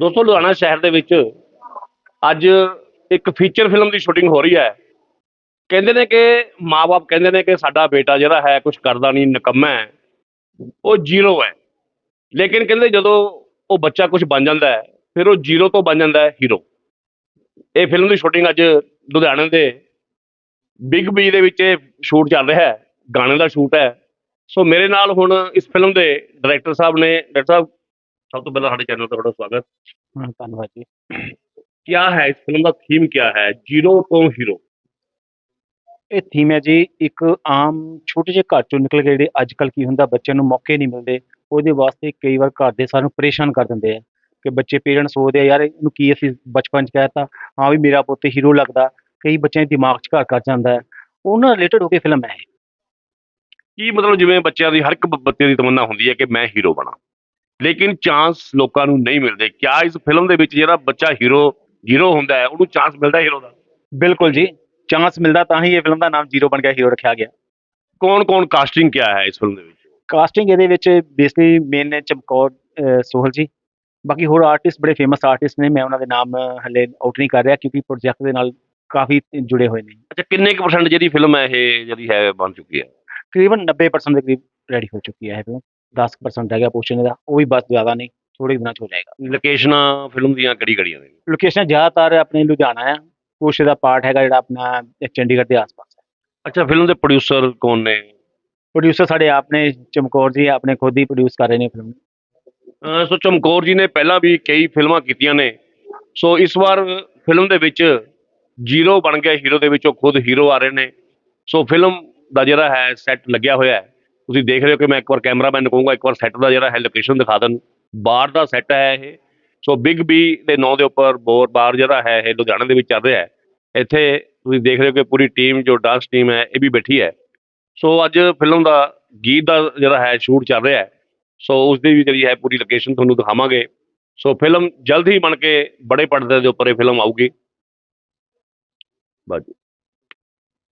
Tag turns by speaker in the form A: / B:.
A: ਦੋਸਤੋ, ਲੁਧਿਆਣਾ ਸ਼ਹਿਰ ਦੇ ਵਿੱਚ ਅੱਜ ਇੱਕ ਫੀਚਰ ਫਿਲਮ ਦੀ ਸ਼ੂਟਿੰਗ ਹੋ ਰਹੀ ਹੈ। ਕਹਿੰਦੇ ਨੇ ਕਿ ਮਾਪੇ ਕਹਿੰਦੇ ਨੇ ਕਿ ਸਾਡਾ ਬੇਟਾ ਜਿਹੜਾ ਹੈ ਕੁਝ ਕਰਦਾ ਨਹੀਂ, ਨਿਕੰਮਾ ਹੈ। ਉਹ ਜ਼ੀਰੋ ਹੈ। ਲੇਕਿਨ ਕਹਿੰਦੇ ਜਦੋਂ ਉਹ ਬੱਚਾ ਕੁਝ ਬਣ ਜਾਂਦਾ ਹੈ, ਫਿਰ ਉਹ ਜ਼ੀਰੋ ਤੋਂ ਬਣ ਜਾਂਦਾ ਹੈ ਹੀਰੋ ਇਹ ਫਿਲਮ ਦੀ ਸ਼ੂਟਿੰਗ ਅੱਜ ਲੁਧਿਆਣੇ ਦੇ ਬਿਗ ਬੀ ਦੇ ਵਿੱਚ ਇਹ ਸ਼ੂਟ ਚੱਲ ਰਿਹਾ ਹੈ। ਗਾਣੇ ਦਾ ਸ਼ੂਟ ਹੈ। ਸੋ ਮੇਰੇ ਨਾਲ ਹੁਣ ਇਸ ਫਿਲਮ ਦੇ ਡਾਇਰੈਕਟਰ ਸਾਹਿਬ ਨੇ ਡਾਇਰੈਕਟਰ ਸਾਹਿਬ ਸਭ ਤੋਂ ਪਹਿਲਾਂ ਸਾਡੇ ਚੈਨਲ ਤੇ ਤੁਹਾਡਾ ਸਵਾਗਤ।
B: ਧੰਨਵਾਦ ਜੀ।
A: ਕੀ ਹੈ ਇਸ ਫਿਲਮ ਦਾ ਥੀਮ ਕੀ ਹੈ? ਜ਼ੀਰੋ ਤੋਂ ਹੀਰੋ
B: ਇਹ ਥੀਮ ਹੈ ਜੀ ਇੱਕ ਆਮ ਛੋਟੇ ਜਿਹੇ ਘਰ ਚੋਂ ਨਿਕਲ ਕੇ ਜਿਹੜੇ ਅੱਜ ਕੱਲ ਕੀ ਹੁੰਦਾ ਬੱਚਿਆਂ ਨੂੰ ਮੌਕੇ ਨਹੀਂ ਮਿਲਦੇ। ਉਹਦੇ ਵਾਸਤੇ ਕਈ ਵਾਰ ਘਰ ਦੇ ਸਾਨੂੰ ਪਰੇਸ਼ਾਨ ਕਰ ਦਿੰਦੇ ਆ ਕਿ ਬੱਚੇ ਪੇਰੈਂਟਸ ਸੋਚਦੇ ਆ ਯਾਰ ਇਹਨੂੰ ਕੀ ਅਸੀਂ ਬਚਪਨ ਚ ਕਹਿਤਾ ਹਾਂ ਵੀ ਮੇਰਾ ਪੁੱਤ ਹੀਰੋ ਲੱਗਦਾ। ਕਈ ਬੱਚਿਆਂ ਦੇ ਦਿਮਾਗ 'ਚ ਘਰ ਕਰ ਜਾਂਦਾ ਹੈ। ਉਹਨਾਂ ਰਿਲੇਟਡ ਹੋ ਕੇ ਫਿਲਮ ਹੈ ਇਹ।
A: ਕੀ ਮਤਲਬ ਜਿਵੇਂ ਬੱਚਿਆਂ ਦੀ ਹਰ ਇੱਕ ਬੱਚੇ ਦੀ ਤਮੰਨਾ ਹੁੰਦੀ ਹੈ ਕਿ ਮੈਂ ਹੀਰੋ ਬਣਾ? ਲੇਕਿਨ ਚਾਂਸ ਲੋਕਾਂ ਨੂੰ ਨਹੀਂ ਮਿਲਦੇ। ਕਿਆ ਇਸ ਫਿਲਮ ਦੇ ਵਿੱਚ ਜਿਹੜਾ ਬੱਚਾ ਹੀਰੋ ਹੀਰੋ ਹੁੰਦਾ ਹੈ ਉਹਨੂੰ ਚਾਂਸ ਮਿਲਦਾ ਹੀਰੋ ਦਾ?
B: ਬਿਲਕੁਲ ਜੀ। ਚਾਂਸ ਮਿਲਦਾ ਤਾਂ ਹੀ ਇਹ ਫਿਲਮ ਦਾ ਨਾਮ ਜ਼ੀਰੋ ਬਣ ਗਿਆ ਹੀਰੋ ਰੱਖਿਆ ਗਿਆ।
A: ਕੌਣ ਕੌਣ ਕਾਸਟਿੰਗ ਕਿਆ ਹੈ ਇਸ ਫਿਲਮ ਦੇ ਵਿੱਚ?
B: ਕਾਸਟਿੰਗ ਇਹਦੇ ਵਿੱਚ ਬੇਸਿਕਲੀ ਮੇਨ ਨੇ ਚਮਕੌਰ ਸੋਹਲ ਜੀ। ਬਾਕੀ ਹੋਰ ਆਰਟਿਸਟ ਬੜੇ ਫੇਮਸ ਆਰਟਿਸਟ ਨੇ ਮੈਂ ਉਹਨਾਂ ਦੇ ਨਾਮ ਹਲੇ ਆਊਟ ਨਹੀਂ ਕਰ ਰਿਹਾ ਕਿਉਂਕਿ ਪ੍ਰੋਜੈਕਟ ਦੇ ਨਾਲ ਕਾਫੀ ਜੁੜੇ ਹੋਏ ਨੇ।
A: ਅੱਛਾ ਕਿੰਨੇ ਕੁ ਪਰਸੈਂਟ ਜਿਹੜੀ ਫਿਲਮ ਹੈ ਇਹ ਜਿਹੜੀ ਹੈ ਬਣ ਚੁੱਕੀ ਹੈ?
B: ਤਕਰੀਬਨ 90% ਦੇ ਕਰੀਬ ਰੈਡੀ ਹੋ ਚੁੱਕੀ ਹੈ ਇਹ ਫਿਲਮ 10% ਰਹਿ ਗਿਆ ਪੋਰਸ਼ਨ ਦਾ ਉਹ ਵੀ ਬਸ ਜ਼ਿਆਦਾ ਨਹੀਂ ਥੋੜੇ ਦਿਨਾਂ ਚ ਹੋ ਜਾਏਗਾ।
A: ਲੋਕੇਸ਼ਨਾਂ ਫਿਲਮ ਦੀਆਂ ਕਿਹੜੀ ਕਿਹੜੀਆਂ ਨੇ?
B: ਲੋਕੇਸ਼ਨ ਜ਼ਿਆਦਾਤਰ ਆਪਣੇ ਲੁਧਿਆਣਾ ਆ ਕੁਛ ਦਾ ਪਾਰਟ ਹੈਗਾ ਜਿਹੜਾ ਆਪਣਾ ਚੰਡੀਗੜ੍ਹ ਦੇ ਆਸ-ਪਾਸ ਹੈ।
A: ਅੱਛਾ ਫਿਲਮ ਦੇ ਪ੍ਰੋਡਿਊਸਰ ਕੌਣ ਨੇ?
B: ਪ੍ਰੋਡਿਊਸਰ ਸਾਡੇ ਆਪਣੇ ਚਮਕੌਰ ਜੀ ਆਪਣੇ ਖੁਦ ਹੀ ਪ੍ਰੋਡਿਊਸ ਕਰ ਰਹੇ ਨੇ ਫਿਲਮ।
A: ਸੋ ਚਮਕੌਰ ਜੀ ਨੇ ਪਹਿਲਾਂ ਵੀ ਕਈ ਫਿਲਮਾਂ ਕੀਤੀਆਂ ਨੇ। ਸੋ ਇਸ ਵਾਰ ਫਿਲਮ ਦੇ ਵਿੱਚ ਜ਼ੀਰੋ ਬਣ ਗਿਆ ਹੀਰੋ ਦੇ ਵਿੱਚ ਉਹ ਖੁਦ ਹੀਰੋ ਆ ਰਹੇ ਨੇ। ਸੋ ਫਿਲਮ ਦਾ ਜਿਹੜਾ ਹੈ ਸੈੱਟ ਲੱਗਿਆ ਹੋਇਆ ਹੈ। ਤੁਸੀਂ ਦੇਖ ਰਹੇ ਹੋ ਕਿ ਮੈਂ ਇੱਕ ਵਾਰ ਕੈਮਰਾਮੈਨ ਨੂੰ ਕਹੂੰਗਾ, ਇੱਕ ਵਾਰ ਸੈੱਟ ਦਾ ਜਿਹੜਾ ਹੈ ਲੋਕੇਸ਼ਨ ਦਿਖਾ ਦੇਣ। ਬਾਹਰ ਦਾ ਸੈੱਟ ਹੈ ਇਹ। ਸੋ ਬਿਗ ਬੀ ਦੇ ਨਾਂ ਦੇ ਉੱਪਰ ਬੋਰ ਬਾਰ ਜਿਹੜਾ ਹੈ ਇਹ ਲੁਧਿਆਣਾ ਦੇ ਵਿੱਚ ਚੱਲ ਰਿਹਾ ਹੈ। ਇੱਥੇ ਤੁਸੀਂ ਦੇਖ ਰਹੇ ਹੋ ਕਿ ਪੂਰੀ ਟੀਮ ਜੋ ਡਾਂਸ ਟੀਮ ਹੈ, ਇਹ ਵੀ ਬੈਠੀ ਹੈ। ਸੋ ਅੱਜ ਫਿਲਮ ਦਾ ਗੀਤ ਦਾ ਜਿਹੜਾ ਹੈ ਸ਼ੂਟ ਚੱਲ ਰਿਹਾ ਹੈ। ਸੋ ਉਸ ਦੀ ਵੀ ਜਿਹੜੀ ਹੈ ਪੂਰੀ ਲੋਕੇਸ਼ਨ ਤੁਹਾਨੂੰ ਦਿਖਾਵਾਂਗੇ। ਸੋ ਫਿਲਮ ਜਲਦ ਹੀ ਬਣ ਕੇ ਬੜੇ ਪਰਦੇ ਦੇ ਉੱਪਰ ਇਹ ਫਿਲਮ ਆਊਗੀ। ਬਾਜੀ